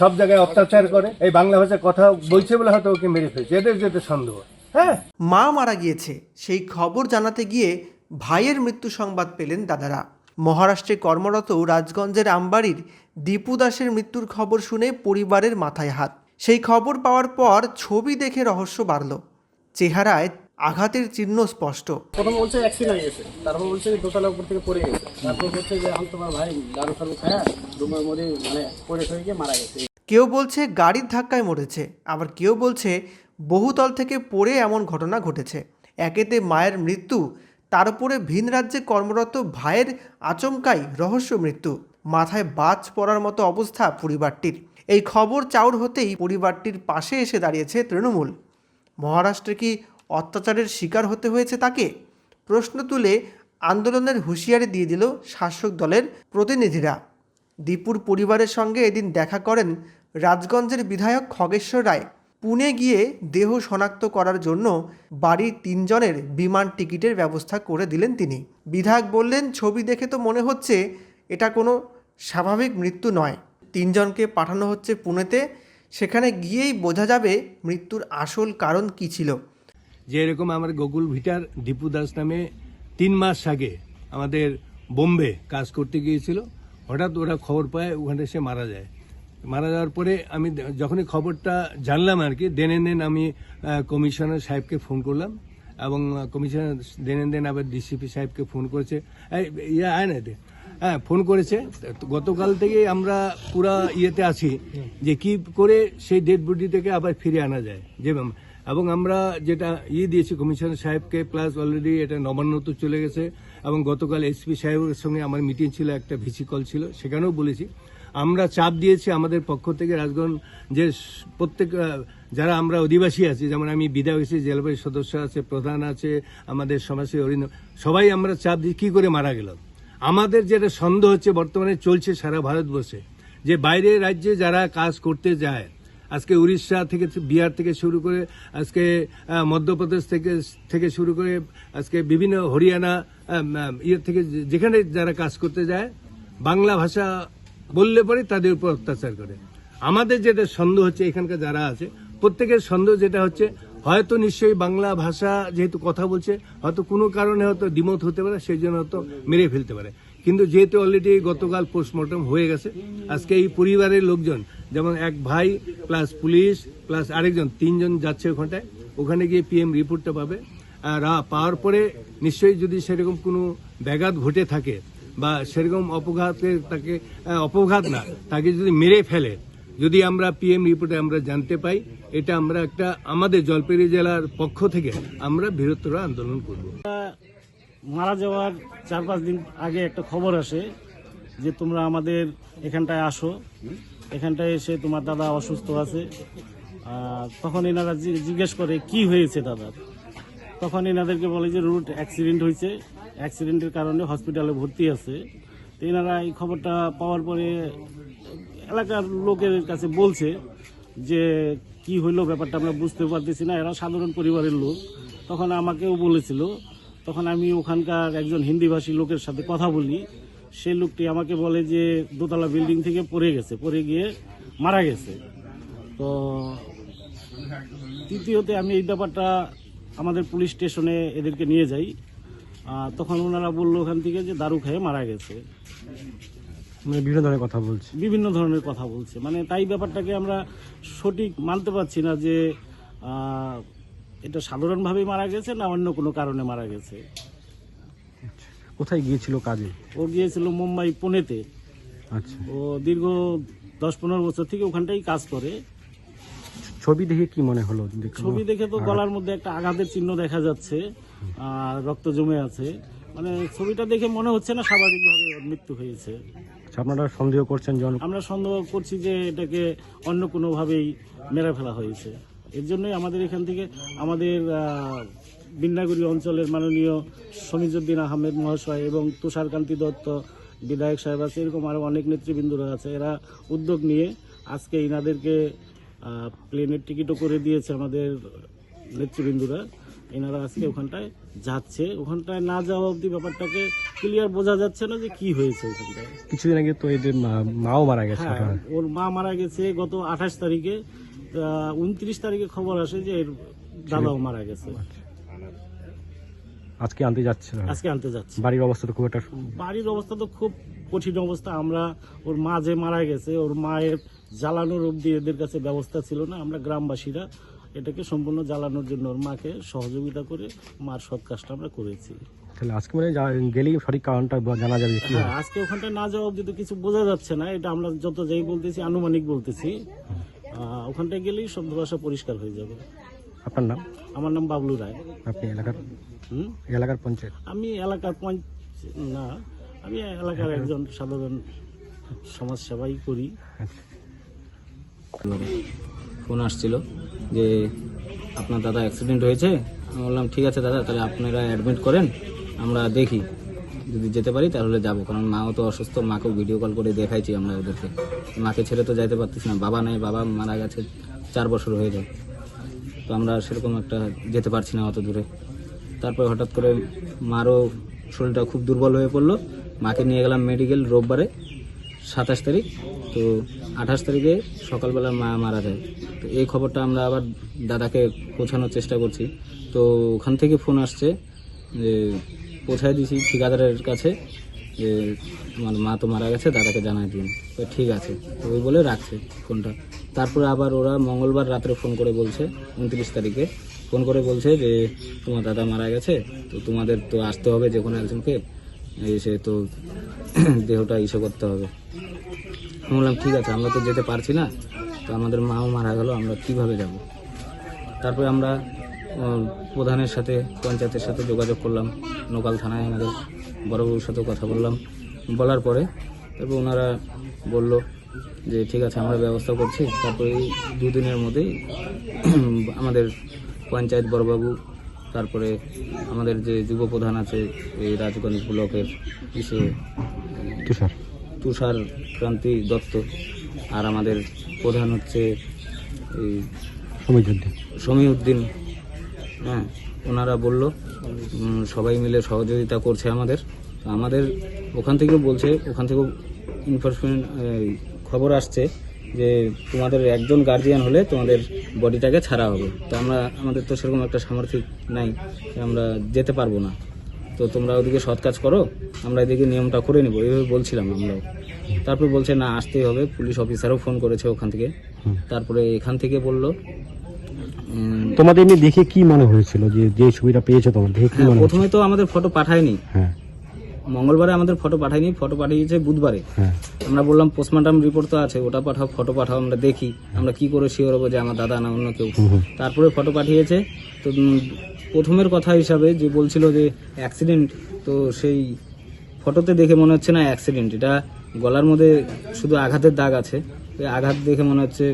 সব জায়গায় অত্যাচার করে, এই বাংলা ভাষায় কথা বলছে বলে হয়তো ওকে মেরে ফেলছে। এদের যেতে সন্দেহ। হ্যাঁ? মা মারা গিয়েছে, সেই খবর জানাতে গিয়ে ভাইয়ের মৃত্যু সংবাদ পেলেন দাদারা। মহারাষ্ট্রে কর্মরত রাজগঞ্জের আমবাড়ির দীপু দাসের মৃত্যুর খবর শুনে পরিবারের মাথায় হাত। সেই খবর পাওয়ার পর ছবি দেখে রহস্য বাড়ল। চেহারায় আঘাতের চিহ্ন স্পষ্ট। প্রথম বলছে অ্যাক্সিডেন্ট হয়ে গেছে। তারপর বলছে যে দোতলা উপর থেকে পড়ে গেছে। তারপর বলছে যে আমি তোমার ভাই দারু ফারু খায়া রুমের মধ্যে মানে পড়ে হয়ে গিয়ে মারা গেছে। কেউ বলছে গাড়ির ধাক্কায় মরেছে আবার কেউ বলছে বহুতল থেকে পড়ে এমন ঘটনা ঘটেছে। একেতে মায়ের মৃত্যু তার উপরে ভিন রাজ্যে কর্মরত ভাইয়ের আচমকাই রহস্য মৃত্যু মাথায় বাজ পড়ার মতো অবস্থা পরিবারটির। এই খবর চাউর হতেই পরিবারটির পাশে এসে দাঁড়িয়েছে তৃণমূল। মহারাষ্ট্রে কি অত্যাচারের শিকার হতে হয়েছে তাকে। প্রশ্ন তুলে আন্দোলনের হুঁশিয়ারি দিয়ে দিল শাসক দলের প্রতিনিধিরা। দীপুর পরিবারের সঙ্গে এদিন দেখা করেন রাজগঞ্জের বিধায়ক খগেশ্বর রায়। পুনে গিয়ে দেহ শনাক্ত করার জন্য বাড়ির তিনজনের বিমান টিকিটের ব্যবস্থা করে দিলেন তিনি। বিধায়ক বললেন, ছবি দেখে তো মনে হচ্ছে এটা কোনো স্বাভাবিক মৃত্যু নয়। তিনজনকে পাঠানো হচ্ছে পুনেতে। সেখানে গিয়েই বোঝা যাবে মৃত্যুর আসল কারণ কী ছিল। যে এরকম আমার গোকুল ভিটার দীপু দাস নামে তিন মাস আগে আমাদের বোম্বে কাজ করতে গিয়েছিল, হঠাৎ ওরা খবর পায় ওখানে সে মারা যায়। মারা যাওয়ার পরে আমি যখনই খবরটা জানলাম আর কি, দেন দেন আমি কমিশনার সাহেবকে ফোন করলাম এবং কমিশনার দেন দেন আবার ডিসিপি সাহেবকে ফোন করেছে। ইয়ে আয় না হ্যাঁ ফোন করেছে। গতকাল থেকে আমরা পুরা ইয়েতে আছি যে কি করে সেই ডেড বডি থেকে আবার ফিরে আনা যায়। যে এবং আমরা যেটা ইয়ে দিয়েছি, কমিশনার সাহেবকে প্লাস অলরেডি এটা নবান্ন তো চলে গেছে, এবং গতকাল এসপি সাহেবের সঙ্গে আমার মিটিং ছিল, একটা ভিসি কল ছিল, সেখানেও বলেছি। আমরা চাপ দিয়েছি আমাদের পক্ষ থেকে রাজগঞ্জ যে প্রত্যেক যারা আমরা অধিবাসী আছি, যেমন আমি বিধায়ক আছি জেলা পরিষদ সদস্য আছে, প্রধান আছে, আমাদের সমাজসেবী অরিন্দ সবাই আমরা চাপ দিই কী করে মারা গেল আমাদের যেটা সন্দেহ হচ্ছে, বর্তমানে চলছে সারা ভারতবর্ষে, যে বাইরে রাজ্যে যারা কাজ করতে যায় আজকে উড়িষ্যা থেকে বিহার থেকে শুরু করে আজকে মধ্যপ্রদেশ থেকে থেকে শুরু করে আজকে বিভিন্ন হরিয়ানা ইয়ে থেকে যেখানে যারা কাজ করতে যায়, বাংলা ভাষা বললে পরে তাদের উপর অত্যাচার করে। আমাদের যেটা সন্দেহ হচ্ছে, এখানকার যারা আছে, প্রত্যেকের সন্দেহ যেটা হচ্ছে, হয়তো নিশ্চয়ই বাংলা ভাষা যেহেতু কথা বলছে, হয়তো কোনো কারণে হয়তো দ্বিমত হতে পারে, সেই জন্য হয়তো মেরে ফেলতে পারে। কিন্তু যেহেতু অলরেডি গতকাল পোস্টমর্টম হয়ে গেছে, আজকে এই পরিবারের লোকজন, যেমন এক ভাই প্লাস পুলিশ প্লাস আরেকজন, তিনজন যাচ্ছে ওখানটায়, ওখানে গিয়ে পিএম রিপোর্টটা পাবে। আর পাওয়ার পরে নিশ্চয়ই যদি সেরকম কোনো ব্যাঘাত ঘটে থাকে বা সেরকম অপঘাতে তাকে অপঘাত না, তাকে যদি মেরে ফেলে, যদি আমরা পিএম রিপোর্টে আমরা জানতে পাই, এটা আমরা একটা আমাদের জলপাইগুড়ি জেলার পক্ষ থেকে আমরা বৃহত্তর আন্দোলন করব। মারা যাওয়ার চার পাঁচ দিন আগে একটা খবর আসে যে তোমরা আমাদের এখানটায় আসো। এখানটায় এসে তোমার দাদা অসুস্থ আছে। তখন এনারা জিজ্ঞেস করে, কি হয়েছে দাদার তখন এনাদেরকে বলে যে, রুট অ্যাক্সিডেন্ট হয়েছে। অ্যাক্সিডেন্টের কারণে হসপিটালে ভর্তি আছে। তো এনারা এই খবরটা পাওয়ার পরে এলাকার লোকের কাছে বলছে যে, কি হইল ব্যাপারটা আমরা বুঝতে পারতেছি না। এরা সাধারণ পরিবারের লোক। তখন আমাকেও বলেছিল তখন আমি ওখানকার একজন হিন্দিভাষী লোকের সাথে কথা বলি। সেই লোকটি আমাকে বলে যে দোতলা বিল্ডিং থেকে পড়ে গেছে পড়ে গিয়ে মারা গেছে। তো তৃতীয়তে আমি এই ব্যাপারটা আমাদের পুলিশ স্টেশনে এদেরকে নিয়ে যাই। তখন ওনারা বলল ওখান থেকে যে দারু খেয়ে মারা গেছে। মানে বিভিন্ন ধরনের কথা বলছে। বিভিন্ন ধরনের কথা বলছে। মানে তাই ব্যাপারটাকে আমরা সঠিক মানতে পারছি না যে এটা সাধারণভাবেই মারা গেছে না অন্য কোনো কারণে মারা গেছে? কোথায় গিয়েছিল কাজে? ও গিয়েছিল মুম্বাই পুনেতে। আচ্ছা। ও দীর্ঘ দশ পনেরো বছর থেকে ওখানটাই কাজ করে। ছবি দেখে কি মনে হলো? ছবি দেখে তো গলার মধ্যে একটা আঘাতের চিহ্ন দেখা যাচ্ছে আর রক্ত জমে আছে। মানে ছবিটা দেখে মনে হচ্ছে না স্বাভাবিকভাবে মৃত্যু হয়েছে। আচ্ছা, আপনারা সন্দেহ করছেন জন আমরা সন্দেহ করছি যে এটাকে অন্য কোনোভাবেই মেরে ফেলা হয়েছে। এর জন্যই আমাদের এখান থেকে আমাদের বিন্নাগুড়ি অঞ্চলের মাননীয় সমীজুদ্দিন আহমেদ মহাশয় এবং তুষারকান্তি দত্ত বিধায়ক সাহেব আছে এরকম আরও অনেক নেতৃবৃন্দরা আছে। এরা উদ্যোগ নিয়ে আজকে ইনাদেরকে প্লেনের টিকিটও করে দিয়েছে আমাদের নেতৃবৃন্দরা। এনারা আজকে ওখানটায় যাচ্ছে। ওখানটায় না যাওয়া অবধি ব্যাপারটাকে ক্লিয়ার বোঝা যাচ্ছে না যে কি হয়েছে ওখানটায়। কিছুদিন আগে তো এদের মাও মারা গেছে হ্যাঁ ওর মা মারা গেছে গত আঠাশ তারিখে। উনত্রিশ তারিখে খবর আসে যে এর দাদাও মারা গেছে। আজকে আনতে যাচ্ছে। আজকে আনতে যাচ্ছে। বাড়ির অবস্থা তো খুব একটা বাড়ির অবস্থা তো খুব কঠিন অবস্থা। আমরা ওর মা যে মারা গেছে ওর মায়ের জ্বালানোর অবধি এদের কাছে ব্যবস্থা ছিল না। আমরা গ্রামবাসীরা এটাকে সম্পূর্ণ জ্বালানোর জন্য ওর মাকে সহযোগিতা করে মার সৎ কাজটা আমরা করেছি। তাহলে আজকে মানে গেলেই সঠিক কারণটা জানা যাবে কি হ্যাঁ আজকে ওখানটা না যাওয়া অবধি তো কিছু বোঝা যাচ্ছে না। এটা আমরা যত যাই বলতেছি আনুমানিক বলতেছি। ওখানটায় গেলেই শব্দ ভাষা পরিষ্কার হয়ে যাবে। আপনার নাম? আমার নাম বাবলু রায়। আপনি এলাকার হুম? এলাকার পঞ্চায়েত? আমি এলাকার পঞ্চ না আমি এলাকার একজন সাধারণ সমাজ সেবাই করি। আচ্ছা। ফোন আসছিল যে আপনার দাদা অ্যাক্সিডেন্ট হয়েছে। আমি বললাম ঠিক আছে দাদা তাহলে আপনারা অ্যাডমিট করেন আমরা দেখি। যদি যেতে পারি তাহলে যাব। কারণ মাও তো অসুস্থ, মাকেও ভিডিও কল করে দেখাইছি আমরা ওদেরকে। মাকে ছেড়ে তো যাইতে পারতেছি না। বাবা নেই, বাবা মারা গেছে, চার বছর হয়ে যায়। তো আমরা সেরকম একটা যেতে পারছি না অত দূরে। তারপর হঠাৎ করে মারও শরীরটা খুব দুর্বল হয়ে পড়ল। মাকে নিয়ে গেলাম মেডিকেল রোববারে, সাতাশ তারিখ। তো আঠাশ তারিখে সকালবেলা মা মারা যায়। তো এই খবরটা আমরা আবার দাদাকে পৌঁছানোর চেষ্টা করছি। তো ওখান থেকে ফোন আসছে যে পৌঁছায় দিয়েছি ঠিকাদারের কাছে যে তোমার মা তো মারা গেছে, দাদাকে জানাই দিন। তো ঠিক আছে। ওই বলে রাখছে ফোনটা। তারপরে আবার ওরা মঙ্গলবার রাত্রে ফোন করে বলছে, উনত্রিশ তারিখে। ফোন করে বলছে যে, তোমার দাদা মারা গেছে, তো তোমাদের তো আসতে হবে যে কোনো একজনকে। এসে তো দেহটা ইসে করতে হবে। বললাম, ঠিক আছে, আমরা তো যেতে পারছি না। তো আমাদের মাও মারা গেল, আমরা কীভাবে যাব? তারপরে আমরা প্রধানের সাথে পঞ্চায়েতের সাথে যোগাযোগ করলাম। নোকাল থানায় আমাদের বড়বাবুর সাথে কথা বললাম। বলার পরে তারপর ওনারা বলল যে ঠিক আছে আমরা ব্যবস্থা করছি। তারপরে এই দুদিনের মধ্যেই আমাদের পঞ্চায়েত বড়বাবু তারপরে আমাদের যে যুব প্রধান আছে এই রাজগঞ্জ ব্লকের ইসে তুষার। তুষার ক্রান্তি দত্ত আর আমাদের প্রধান হচ্ছে এই সমীরুদ্দিন সমীউদ্দিন হ্যাঁ ওনারা বলল সবাই মিলে সহযোগিতা করছে আমাদের। তো আমাদের ওখান থেকেও বলছে ওখান থেকেও ইনফরমেশন খবর আসছে যে তোমাদের একজন গার্জিয়ান হলে তোমাদের বডিটাকে ছাড়া হবে। তো আমরা আমাদের তো সেরকম একটা সামর্থ্য নাই আমরা যেতে পারব না। তো তোমরা ওদিকে সৎ কাজ করো আমরা এদিকে নিয়মটা করে নেব। এইভাবে বলছিলাম আমরাও। তারপর বলছে না আসতেই হবে। পুলিশ অফিসারও ফোন করেছে ওখান থেকে। তারপরে এখান থেকে বলল তোমাদের এমনি দেখে কি মনে হয়েছিল যে যে ছবিটা পেয়েছ তোমার দেখে কি হ্যাঁ, মনে প্রথমে তো আমাদের ফটো পাঠায়নি। হ্যাঁ। মঙ্গলবারে আমাদের ফটো পাঠায়নি ফটো পাঠিয়েছে বুধবারে। হ্যাঁ। আমরা বললাম পোস্টমর্টম রিপোর্ট তো আছে ওটা পাঠাও ফটো পাঠাও আমরা দেখি আমরা কি করে শিওর হব যে আমার দাদা না অন্য কেউ। তারপরে ফটো পাঠিয়েছে। তো প্রথমের কথা হিসাবে যে বলছিল যে অ্যাক্সিডেন্ট তো সেই ফটোতে দেখে মনে হচ্ছে না অ্যাক্সিডেন্ট এটা গলার মধ্যে শুধু আঘাতের দাগ আছে। ওই আঘাত দেখে মনে হচ্ছে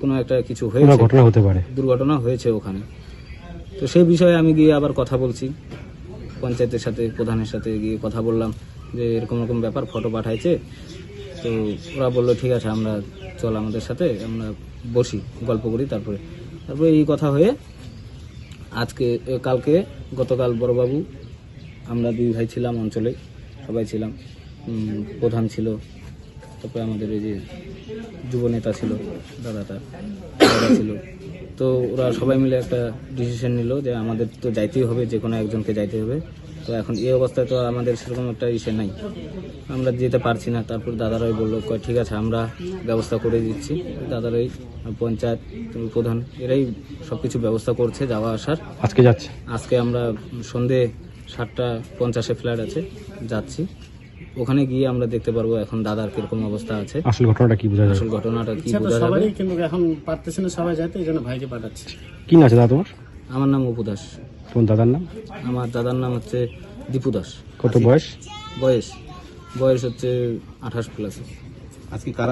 কোনো একটা কিছু হয়েছে ঘটনা হতে পারে। দুর্ঘটনা হয়েছে ওখানে। তো সেই বিষয়ে আমি গিয়ে আবার কথা বলছি। পঞ্চায়েতের সাথে প্রধানের সাথে গিয়ে কথা বললাম যে এরকম এরকম ব্যাপার ফটো পাঠাইছে। তো ওরা বলল ঠিক আছে আমরা চল আমাদের সাথে আমরা বসি গল্প করি তারপরে। তারপরে এই কথা হয়ে আজকে কালকে গতকাল বড়বাবু আমরা দুই ভাই ছিলাম অঞ্চলে সবাই ছিলাম। প্রধান ছিল তারপরে আমাদের এই যে যুব নেতা ছিল দাদাটা দাদা ছিল। তো ওরা সবাই মিলে একটা ডিসিশন নিল যে আমাদের তো যাইতেই হবে যে কোনো একজনকে যাইতে হবে। তো এখন এই অবস্থায় তো আমাদের সেরকম একটা ইসে নাই। আমরা যেতে পারছি না তারপর দাদারাই বলল কয় ঠিক আছে আমরা ব্যবস্থা করে দিচ্ছি। দাদারাই পঞ্চায়েত প্রধান এরাই সব কিছু ব্যবস্থা করছে যাওয়া আসার। আজকে যাচ্ছে? আজকে আমরা সন্ধে সাতটা পঞ্চাশে ফ্ল্যাট আছে যাচ্ছি। ওখানে গিয়ে আমরা দেখতে পারব এখন দাদার কীরকম অবস্থা আছে। আসল ঘটনাটা কি বোঝা যাবে? আসল ঘটনাটা কি বোঝা যাবে? সবাই কিন্তু এখন পারতেছে না সবাই যাইতে এজন্য জন্য ভাইকে পাঠাচ্ছে। কি নাম আছে দাদা তোমার? আমার নাম অপু দাস। তোমার দাদার নাম? আমার দাদার নাম হচ্ছে দীপু দাস। কত বয়স? বয়স বয়স হচ্ছে আঠাশ প্লাস আজকে কারা